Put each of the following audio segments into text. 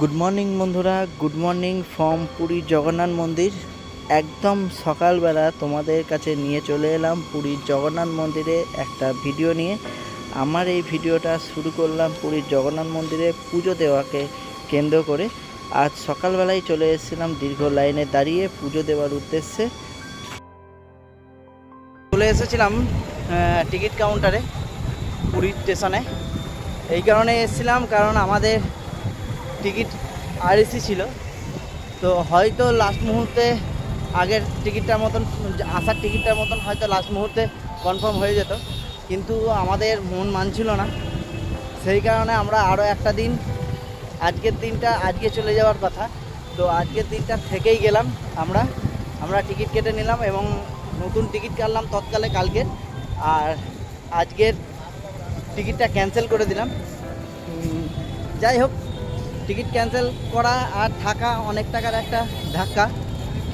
Good morning বন্ধুরা। Good morning from পুরীর জগন্নাথ মন্দির। একদম সকালবেলা তোমাদের কাছে নিয়ে চলে এলাম পুরীর জগন্নাথ মন্দিরে একটা ভিডিও নিয়ে। আমার এই ভিডিওটা শুরু করলাম পুরীর জগন্নাথ মন্দিরে পুজো দেওয়াকে কেন্দ্র করে। আজ সকালবেলায় চলে এসেছিলাম দীর্ঘ লাইনে দাঁড়িয়ে পুজো দেওয়ার উদ্দেশ্যে। চলে এসেছিলাম টিকিট কাউন্টারে পুরীর স্টেশনে এই কারণে এসেছিলাম, কারণ আমাদের টিকিট আরএসি ছিল। তো হয়তো লাস্ট মুহূর্তে আগের টিকিটটার মতন, আসার টিকিটটার মতন হয়তো লাস্ট মুহূর্তে কনফার্ম হয়ে যেত। কিন্তু আমাদের মন মানছিল না। সেই কারণে আমরা আরও একটা দিন, আজকের দিনটা আজকে চলে যাওয়ার কথা। তো আজকের দিনটা থেকেই গেলাম আমরা। আমরা টিকিট কেটে নিলাম এবং নতুন টিকিট কাটলাম তৎকালে কালকে। আর আজকের টিকিটটা ক্যান্সেল করে দিলাম। যাই হোক টিকিট ক্যান্সেল করা আর থাকা অনেক টাকার একটা ধাক্কা।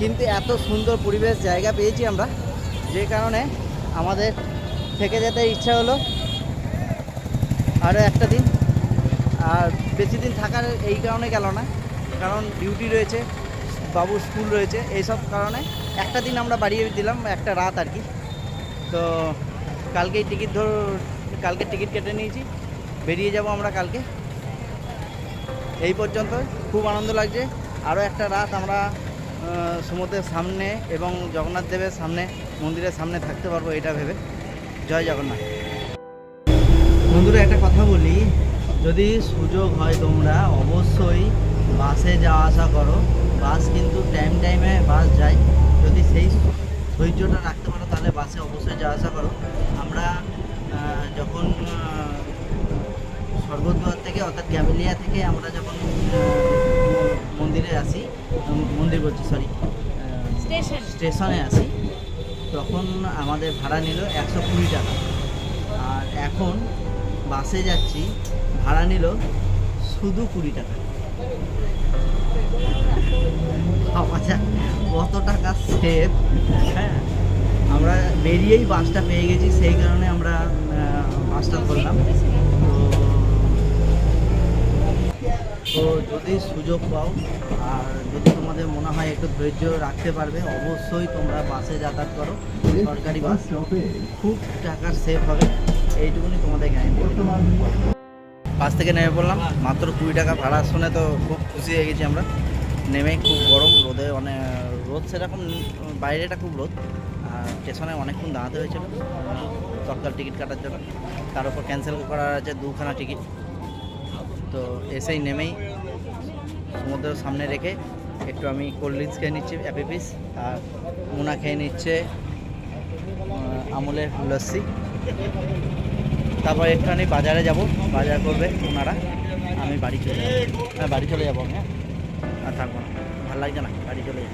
কিন্তু এত সুন্দর পরিবেশ জায়গা পেয়েছি আমরা, যে কারণে আমাদের থেকে যেতে ইচ্ছা হলো। আরও একটা দিন, আর বেশি দিন থাকার এই কারণে গেল না, কারণ ডিউটি রয়েছে, বাবুর স্কুল রয়েছে, এইসব কারণে একটা দিন আমরা বাড়িয়ে দিলাম, একটা রাত আর কি। তো কালকেই টিকিট ধর কালকে টিকিট কেটে নিয়েছি, বেরিয়ে যাব আমরা কালকে। এই পর্যন্ত খুব আনন্দ লাগছে। আরও একটা রাত আমরা সমুদ্রের সামনে এবং জগন্নাথ দেবের সামনে, মন্দিরের সামনে থাকতে পারব এটা ভেবে। জয় জগন্নাথ। বন্ধুরা, একটা কথা বলি, যদি সুযোগ হয় তোমরা অবশ্যই বাসে যাওয়া আসা করো। বাস কিন্তু টাইম টাইমে বাস যায়। যদি সেই ধৈর্যটা রাখতে পারো, তাহলে বাসে অবশ্যই যাওয়া আসা করো। আমরা যখন স্বর্গদ্বার থেকে অর্থাৎ ক্যামেলিয়া থেকে আমরা যখন মন্দিরে আসি মন্দির বলছি সরি স্টেশনে। আসি তখন আমাদের ভাড়া নিল একশো কুড়ি টাকা। আর এখন বাসে যাচ্ছি ভাড়া নিল শুধু কুড়ি টাকা। ভাবা কত টাকা সেভ। হ্যাঁ আমরা বেরিয়েই বাসটা পেয়ে গেছি সেই কারণে আমরা বাসটা ধরলাম। তো যদি সুযোগ পাও, আর যদি তোমাদের মনে হয় একটু ধৈর্য রাখতে পারবে, অবশ্যই তোমরা বাসে যাতায়াত করো। সরকারি বাস খুব টাকার সেভ হবে, এইটুকুনি তোমাদের গ্যারেন্টি বাস থেকে নেমে পড়লাম, মাত্র কুড়ি টাকা ভাড়া। শুনে তো খুব খুশি হয়ে গেছি আমরা। নেমে খুব গরম, রোদে অনেক, রোদ সেরকম বাইরেটা খুব রোদ। আর স্টেশনে অনেকক্ষণ দাঁড়াতে হয়েছিল। তৎকাল টিকিট কাটার জন্য। তার উপর ক্যান্সেল করার আছে দুখানা টিকিট। তো এসেই নেমেই সমুদ্রের সামনে রেখে একটু আমি কোল্ড ড্রিঙ্কস খেয়ে নিচ্ছি অ্যাপি পিস আর মুনা খেয়ে নিচ্ছে আমুলের লস্যি। তারপর একটুখানি বাজারে যাব, বাজার করবে ওনারা, আমি বাড়ি চলে যাব। হ্যাঁ বাড়ি চলে যাব হ্যাঁ। আর থাকব না, ভালো লাগছে না, বাড়ি চলে যাব।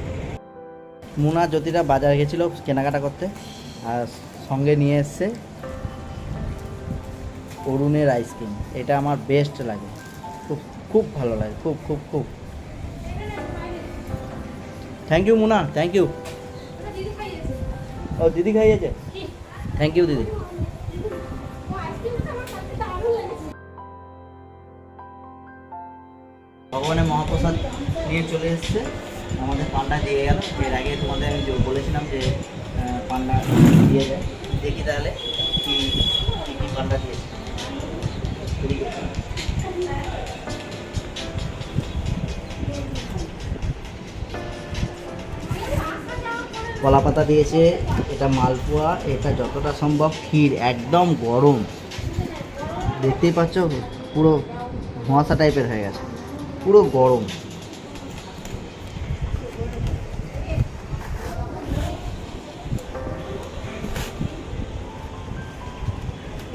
মুনা জ্যোতিরা বাজারে গেছিল কেনাকাটা করতে, আর সঙ্গে নিয়ে এসছে অরুণের আইসক্রিম এটা আমার বেস্ট লাগে। খুব ভালো লাগে, খুব খুব খুব। Thank you Muna thank you ও, দিদি খাইয়েছে? থ্যাংক ইউ দিদি। ভগবানের মহাপ্রসাদ নিয়ে চলে এসছে। আমাদের পান্ডা দিয়ে গেল। এর আগে তোমাদের আমি বলেছিলাম যে পান্ডা দিয়ে যায়। দেখি তাহলে কি কি পান্ডা দিয়েছে। কলা পাতা দিয়েছে, এটা মালপোয়া, এটা যতটা সম্ভব ক্ষীর, একদম গরম। দেখতেই পাচ্ছ, পুরো ধোঁয়াশা টাইপের হয়ে গেছে, পুরো গরম।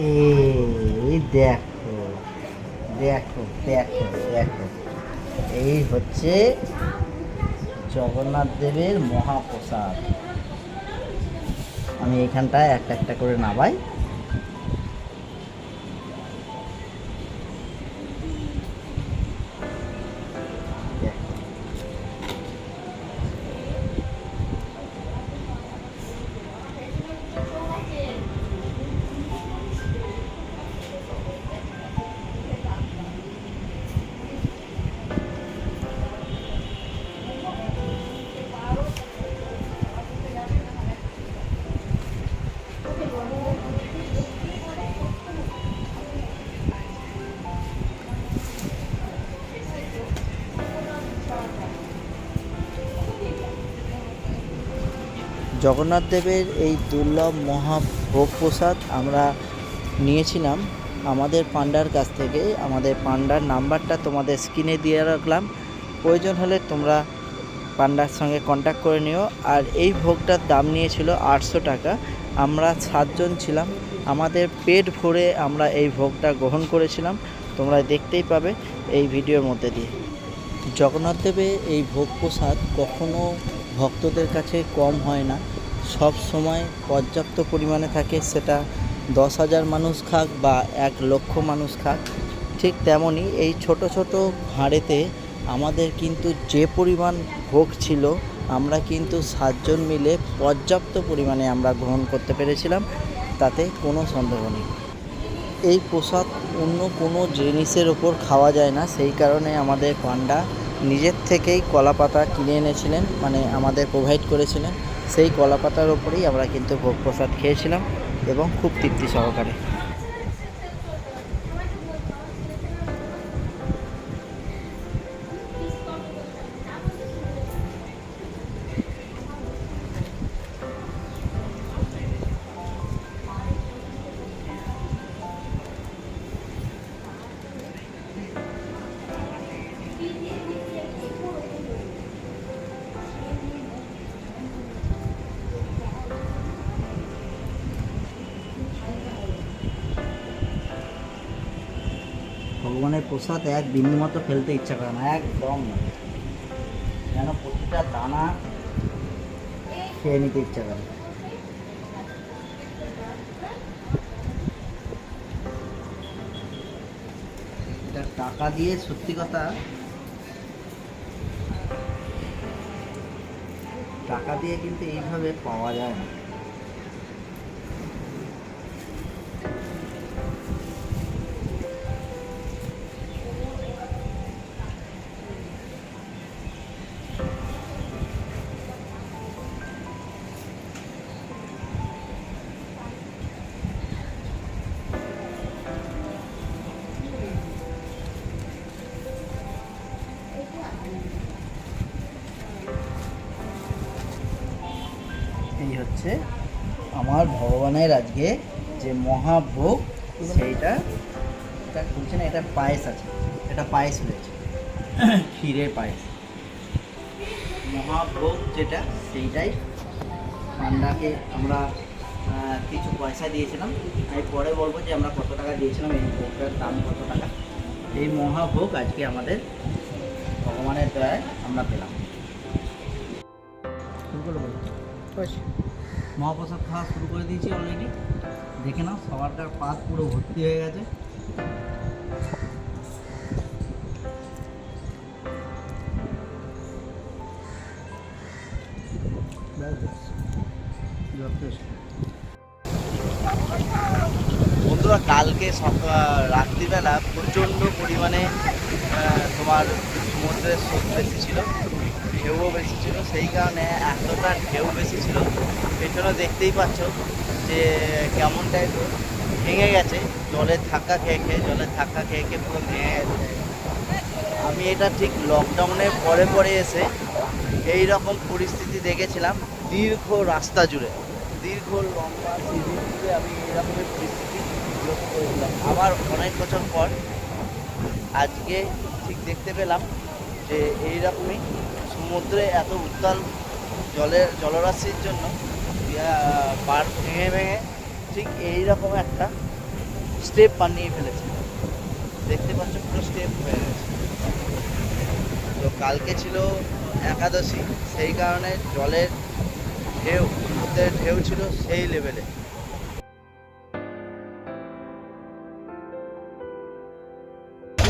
এই দেখো দেখো দেখো দেখো। এই হচ্ছে জগন্নাথ দেবের মহাপ্রসাদ। আমি এখানটায় একটা একটা করে নামাই। জগন্নাথ দেবের এই দুর্লভ মহাভোগ প্রসাদ আমরা নিয়েছিলাম। আমাদের পান্ডার কাছ থেকে, আমাদের পান্ডার নাম্বারটা তোমাদের স্ক্রিনে দিয়ে রাখলাম। প্রয়োজন হলে তোমরা পান্ডার সঙ্গে কন্ট্যাক্ট করে নিও। আর এই ভোগটার দাম নিয়েছিল আটশো টাকা। আমরা সাতজন ছিলাম। আমাদের পেট ভরে আমরা এই ভোগটা গ্রহণ করেছিলাম। তোমরা দেখতেই পাবে এই ভিডিওর মধ্যে দিয়ে। জগন্নাথ দেবে এই ভোগ প্রসাদ কখনো ভক্তদের কাছে কম হয় না। সব সময় পর্যাপ্ত পরিমাণে থাকে, সেটা দশ হাজার মানুষ খাক বা এক লক্ষ মানুষ খাক। ঠিক তেমনই এই ছোট ছোট ভাঁড়েতে আমাদের কিন্তু যে পরিমাণ ভোগ ছিল, আমরা কিন্তু সাতজন মিলে পর্যাপ্ত পরিমাণে আমরা গ্রহণ করতে পেরেছিলাম, তাতে কোনো সন্দেহ নেই। এই প্রসাদ অন্য কোনো জিনিসের ওপর খাওয়া যায় না, সেই কারণে আমাদের পান্ডা নিজের থেকেই কলা পাতা কিনে এনেছিলেন মানে আমাদের প্রোভাইড করেছিলেন। সেই কলা পাতার ওপরেই আমরা কিন্তু ভোগ প্রসাদ খেয়েছিলাম এবং খুব তৃপ্তি সহকারে। প্রসাদ এক বিন্দু মতো ফেলতে ইচ্ছা করে না, একদম না। যেন প্রতিটা দানা খেয়ে নিতে ইচ্ছা করে। এটা টাকা দিয়ে সত্যি কথা, টাকা দিয়ে কিন্তু এইভাবে পাওয়া যায় না। ভগবানের আজকে যে মহাভোগ, সেইটা এটা খুলছে না, এটা পায়েস আছে। এটা পায়েস রয়েছে। ক্ষীরের পায়েস। মহাভোগ যেটা, সেইটাই পান্ডাকে আমরা কিছু পয়সা দিয়েছিলাম। আমি পরে বলব যে আমরা কত টাকা দিয়েছিলাম, এই ভোগটার দাম কত টাকা। এই মহাভোগ আজকে আমাদের ভগবানের দয়ায় আমরা পেলাম। মহাপ্রসাদ খাওয়া শুরু করে দিয়েছি অলরেডি দেখে নাও সবারকার পাত পুরো ভর্তি হয়ে গেছে। বন্ধুরা, কালকে রাত্রিবেলা প্রচণ্ড পরিমাণে তোমার সমুদ্রের স্রোত বেশি ছিল। ঢেউও বেশি ছিল, সেই কারণে এতটা ঢেউ বেশি ছিল। পেছনে দেখতেই পাচ্ছ যে কেমন টাইপের ভেঙে গেছে জলের ধাক্কা খেয়ে খেয়ে জলের ধাক্কা খেয়ে খেয়ে পুরো ভেঙে গেছে। আমি এটা ঠিক লকডাউনের পরে পরে এসে এই রকম পরিস্থিতি দেখেছিলাম, দীর্ঘ রাস্তা জুড়ে। দীর্ঘ লম্বা সিঁড়ি জুড়ে আমি এরকমের পরিস্থিতি লক্ষ্য করেছিলাম। আবার অনেক বছর পর আজকে ঠিক দেখতে পেলাম যে এইরকমই সমুদ্রে এত উত্তাল জলের জলরাশির জন্য পার ভেঙে ভেঙে ঠিক এইরকম একটা স্টেপ বানিয়ে ফেলেছে। দেখতে পাচ্ছ পুরো স্টেপ হয়ে গেছে। তো কালকে ছিল একাদশী, সেই কারণে জলের ঢেউ, সমুদ্রের ঢেউ ছিল সেই লেভেলে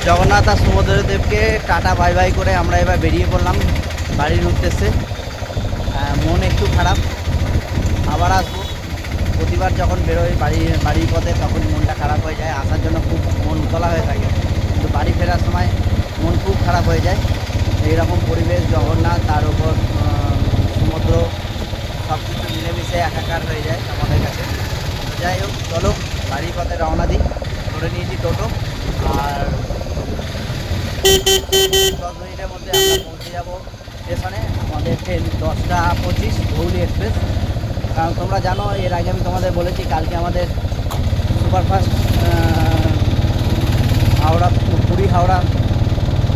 জগন্নাথ আর সমুদ্রদেবকে টাটা বাই বাই করে আমরা এবার বেরিয়ে পড়লাম। বাড়ির উদ্দেশ্যে মন একটু খারাপ। আবার আসব। প্রতিবার যখন বেরোই বাড়ির বাড়ির পথে, তখন মনটা খারাপ হয়ে যায়। আসার জন্য খুব মন উতলা হয়ে থাকে। কিন্তু বাড়ি ফেরার সময় মন খুব খারাপ হয়ে যায়। এইরকম পরিবেশ জগন্নাথ, তার উপর সমুদ্র সব কিছু মিলেমিশে একাকার হয়ে যায় আমাদের কাছে। যাই হোক, চলো বাড়ির পথে রওনা দিই। ধরে নিয়েছি টোটো। আর দশ মিনিটের মধ্যে আমরা পৌঁছে যাব। স্টেশনে, আমাদের ট্রেন দশটা পঁচিশ, ধৌলি এক্সপ্রেস কারণ তোমরা জানো, এর আগে আমি তোমাদের বলেছি, কালকে আমাদের সুপারফাস্ট হাওড়া, পুরী হাওড়া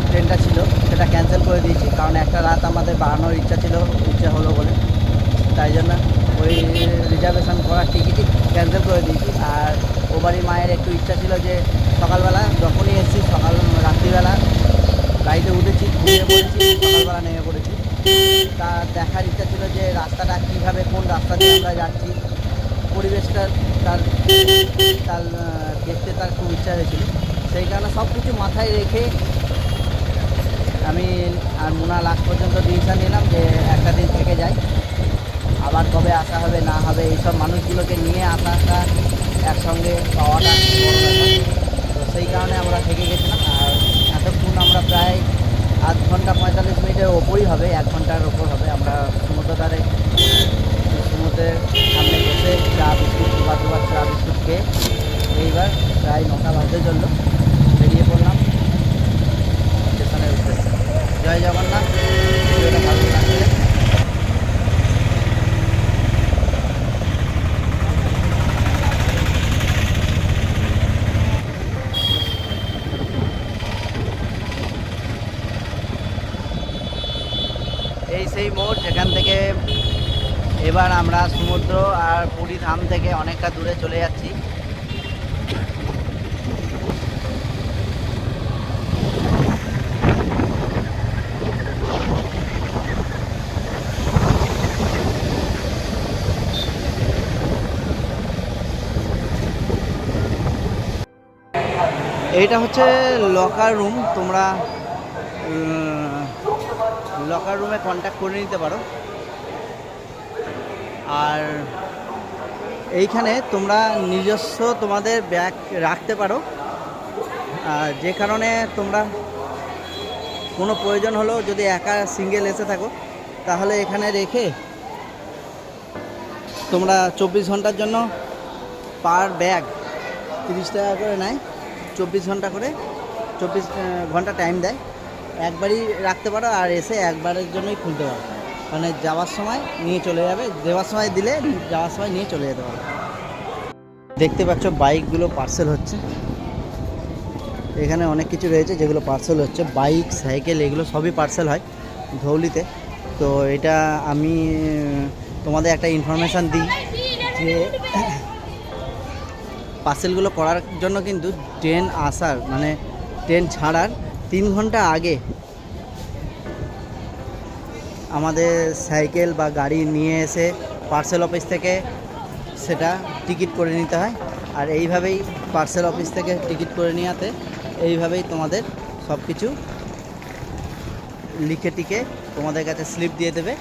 ট্রেনটা ছিল, সেটা ক্যান্সেল করে দিয়েছি। কারণ একটা রাত আমাদের বাড়ানোর ইচ্ছা ছিল, ইচ্ছা হলো বলে। তাই জন্য ওই রিজার্ভেশন করার টিকিটই ক্যান্সেল করে দিয়েছি। আর ও বাড়ির মায়ের একটু ইচ্ছা ছিল যে, সকালবেলা যখনই এসেছি, সকাল, রাত্রিবেলা, গাড়িতে উঠেছি, ঘুমিয়ে পড়েছি, সকালবেলা নেমে তা দেখার ইচ্ছা ছিল যে রাস্তাটা কীভাবে, কোন রাস্তা দিয়ে আমরা যাচ্ছি, পরিবেশটা তার তার দেখতে তার খুব ইচ্ছা হয়েছিল। সেই কারণে সব কিছু মাথায় রেখে আমি আর মোনা লাস্ট পর্যন্ত ডিসিশন নিলাম যে একটা দিন থেকে যাই। আবার কবে আসা হবে, না হবে, এইসব মানুষগুলোকে নিয়ে আসাটা একসঙ্গে পাওয়াটা তো সেই কারণে আমরা থেকে গেছিলাম। আর এতক্ষণ আমরা প্রায় আধ ঘণ্টা পঁয়তাল্লিশ মিনিটের ওপরই হবে, এক ঘণ্টার ওপর হবে। আমরা সমুদ্র ধারে সমুদ্রের সামনে বসে চা বিস্কুট, দুবার দুবার চা বিস্কুট খেয়ে এইবার প্রায় নটা বাজতে জন্য বেরিয়ে পড়লাম। স্টেশনের উদ্দেশ্যে। জয় জগন্নাথ ভিডিওটা ভালো লাগলে এই সেই মোড় যেখান থেকে এবার আমরা সমুদ্র ধাম থেকে অনেকটা দূরে চলে যাচ্ছি। এইটা হচ্ছে লকার রুম তোমরা লকার রুমে কন্ট্যাক্ট করে নিতে পারো। আর এইখানে তোমরা নিজস্ব তোমাদের ব্যাগ রাখতে পারো। যে কারণে তোমরা কোনো প্রয়োজন হলো যদি একা সিঙ্গেল এসে থাকো, তাহলে এখানে রেখে তোমরা চব্বিশ ঘণ্টার জন্য পার ব্যাগ তিরিশ টাকা করে নেয়। চব্বিশ ঘণ্টা করে চব্বিশ ঘণ্টা টাইম দেয়। একবারই রাখতে পারো আর এসে একবারের জন্যই খুলতে পারো। মানে যাওয়ার সময় নিয়ে চলে যাবে, দেওয়ার সময় দিলে যাওয়ার সময় নিয়ে চলে যেতে পারো দেখতে পাচ্ছ বাইকগুলো পার্সেল হচ্ছে। এখানে অনেক কিছু রয়েছে যেগুলো পার্সেল হচ্ছে। বাইক, সাইকেল, এগুলো সবই পার্সেল হয় ধৌলিতে। তো এটা আমি, তোমাদের একটা ইনফরমেশান দিই যে পার্সেলগুলো করার জন্য কিন্তু ট্রেন আসার মানে ট্রেন ছাড়ার তিন ঘণ্টা আগে আমাদের সাইকেল বা গাড়ি নিয়ে এসে পার্সেল অফিস থেকে সেটা টিকিট করে নিতে হয়। আর এইভাবেই পার্সেল অফিস থেকে টিকিট করে নিয়ে এইভাবেই তোমাদের সব কিছু লিখে টিকে তোমাদের কাছে স্লিপ দিয়ে দেবে।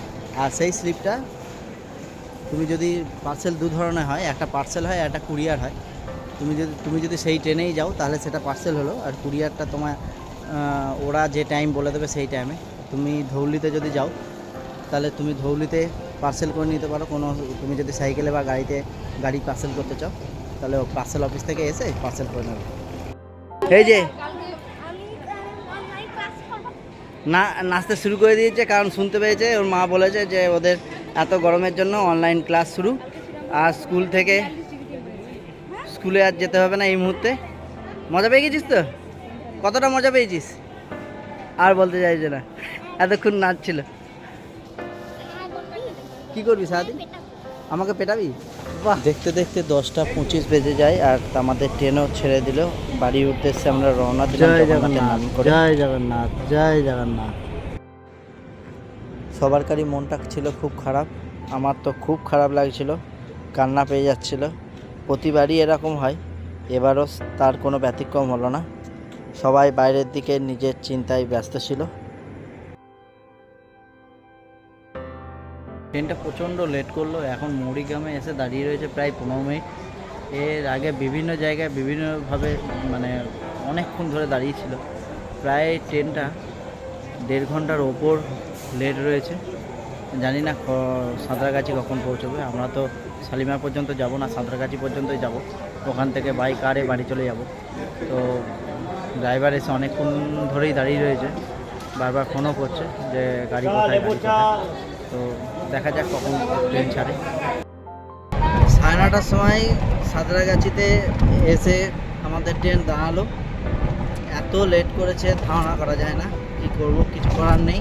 আর সেই স্লিপটা তুমি যদি পার্সেল দু ধরনের হয়, একটা পার্সেল হয়, একটা কুরিয়ার হয়। তুমি যদি তুমি যদি সেই ট্রেনেই যাও, তাহলে সেটা পার্সেল হলো। আর কুরিয়ারটা তোমার ওরা যে টাইম বলে দেবে সেই টাইমে তুমি ধৌলিতে যদি যাও তাহলে তুমি ধৌলিতে পার্সেল করে নিতে পারো। কোনো তুমি যদি সাইকেলে বা গাড়িতে গাড়ি পার্সেল করতে চাও, তাহলে পার্সেল অফিস থেকে এসে পার্সেল করে নেবে। এই যে, না, নাচতে শুরু করে দিয়েছে, কারণ শুনতে পেয়েছে, ওর মা বলেছে যে ওদের এত গরমের জন্য অনলাইন ক্লাস শুরু। আর স্কুল থেকে স্কুলে আর যেতে হবে না এই মুহূর্তে। মজা পেয়ে গেছিস তো? কতটা মজা পেয়েছিস? আর বলতে চাইছে না। এতক্ষণ নাচছিল। কি করবি সারাদিন? আমাকে পেটাবি? বাহ। দেখতে দেখতে দশটা পঁচিশ বেজে যায় আর আমাদের ট্রেনও ছেড়ে দিল। বাড়ির উদ্দেশ্যে আমরা রওনা দিলাম জয় জগন্নাথ জয় জগন্নাথ জয় জগন্নাথ। সবারকারই মনটা ছিল খুব খারাপ আমার তো খুব খারাপ লাগছিল কান্না পেয়ে যাচ্ছিল। প্রতিবারই এরকম হয় এবারও তার কোনো ব্যতিক্রম হলো না। সবাই বাইরের দিকে নিজের চিন্তায় ব্যস্ত ছিল। ট্রেনটা প্রচণ্ড লেট করল। এখন মরিগ্রামে এসে দাঁড়িয়ে রয়েছে প্রায় পনেরো মিনিট। এর আগে বিভিন্ন জায়গায় বিভিন্নভাবে মানে অনেকক্ষণ ধরে দাঁড়িয়েছিল। প্রায় ট্রেনটা দেড় ঘণ্টার ওপর লেট রয়েছে। জানি না সাঁতরাগাছি কখন পৌঁছবে। আমরা তো শালিমার পর্যন্ত যাব না, সাঁতরাগাছি পর্যন্তই যাব। ওখান থেকে বাইক কারে বাড়ি চলে যাব। তো ড্রাইভার এসে অনেকক্ষণ ধরেই দাঁড়িয়ে রয়েছে। বারবার ফোনও করছে যে গাড়ি তো দেখা যাক কখন ট্রেন ছাড়ে। সাড়ে নটার সময় সাঁতরাগাছিতে এসে আমাদের ট্রেন দাঁড়াল। এত লেট করেছে, ধারণা করা যায় না কি করব, কিছু করার নেই।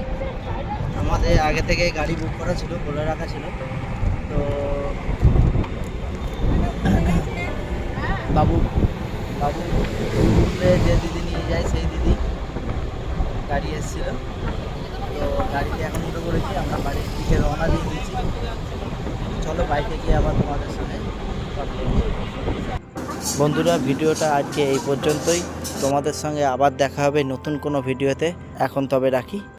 আমাদের আগে থেকে গাড়ি বুক করা ছিল, বলে রাখা ছিল। তো বাবু বাবু যে দিদি নিয়ে যায়, সেই দিদি গাড়ি এসেছিল। তো গাড়িতে এখন উঠে করেছি আমরা বাড়ির দিকে রওনা চলো বাইকে গিয়ে আবার তোমাদের সঙ্গে বন্ধুরা, ভিডিওটা আজকে এই পর্যন্তই। তোমাদের সঙ্গে আবার দেখা হবে নতুন কোনো ভিডিওতে। এখন তবে রাখি।